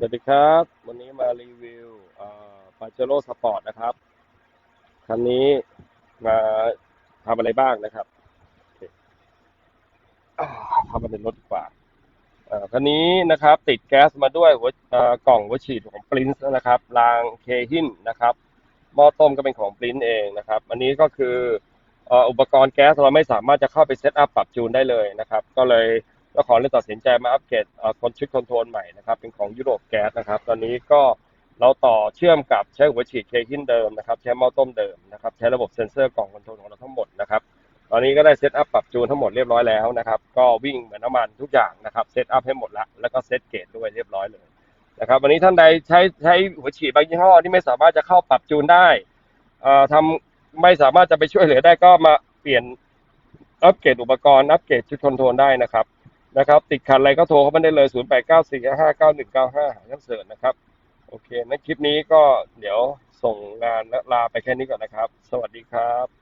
สวัสดีครับ วันนี้มารีวิวปาเจโร่สปอร์ตนะครับ คันนี้มาทำอะไรบ้างนะครับเคอ่าทำมาในรถดีกว่าคันนี้นะครับ ติดแก๊สมาด้วยหัวกล่องหัวฉีดของปรินซ์นะครับรางเคหินนะครับหม้อต้มก็เป็นของปรินซ์เองนะครับ อันนี้ก็คืออุปกรณ์แก๊สเราไม่สามารถจะเข้าไปเซตอัพปรับจูนได้เลยนะครับ ก็เลย จ้าของเลยตัดสินใจมาอัปเกรดคอนชิปคอนโทรลใหม่นะครับ เป็นของยุโรปแก๊สนะครับ ตอนนี้ก็เราต่อเชื่อมกับใช้หัวฉีดเคหินเดิมนะครับ ใช้หม้อต้มเดิมนะครับ ใช้ระบบเซ็นเซอร์กล่องคอนโทรลของเราทั้งหมดนะครับ ตอนนี้ก็ได้เซตอัพปรับจูนทั้งหมดเรียบร้อยแล้วนะครับ ก็วิ่งเหมือนน้ำมันทุกอย่างนะครับ เซตอัพให้หมดละ แล้วก็เซตเกจด้วยเรียบร้อยเลยนะครับ วันนี้ท่านใดใช้ใช้หัวฉีดบางยี่ห้อที่ไม่สามารถจะเข้าปรับจูนได้เอ่อทำไม่สามารถจะไปช่วยเหลือได้ก็มาเปลี่ยนอัปเกรดอุปกรณ์อัปเกรดชุดคอนโทรลได้นะครับ นะครับติดขัดอะไรก็โทรเข้ามาได้เลย 0 8 9 4 5 9 1 9 5 หาท่านเสิร์ชนะครับ โอเคในคลิปนี้ก็เดี๋ยวส่งงานและลาไปแค่นี้ก่อนนะครับ สวัสดีครับ